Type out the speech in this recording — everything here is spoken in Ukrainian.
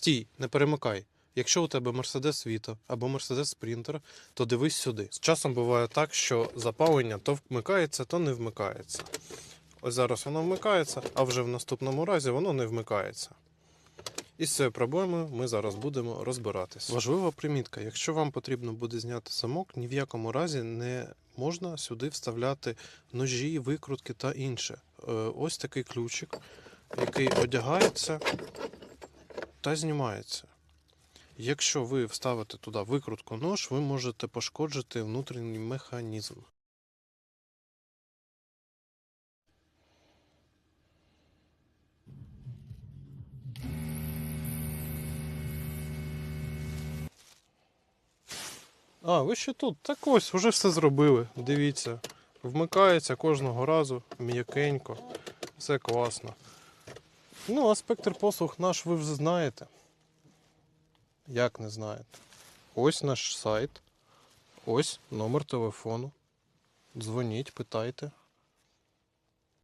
Стій, не перемикай. Якщо у тебе Mercedes Vito або Mercedes Sprinter, то дивись сюди. З часом буває так, що запалення то вмикається, то не вмикається. Ось зараз воно вмикається, а вже в наступному разі воно не вмикається. І з цією проблемою ми зараз будемо розбиратись. Важлива примітка: якщо вам потрібно буде зняти замок, ні в якому разі не можна сюди вставляти ножі, викрутки та інше. Е, Ось такий ключик, який одягається та знімається. Якщо ви вставите туди викрутку нож, ви можете пошкоджити внутрішній механізм. А, ви ще тут? Так ось, вже все зробили. Дивіться. Вмикається кожного разу м'якенько. Все класно. Ну, а спектр послуг наш ви вже знаєте. Як не знаєте? Ось наш сайт. Ось номер телефону. Дзвоніть, питайте.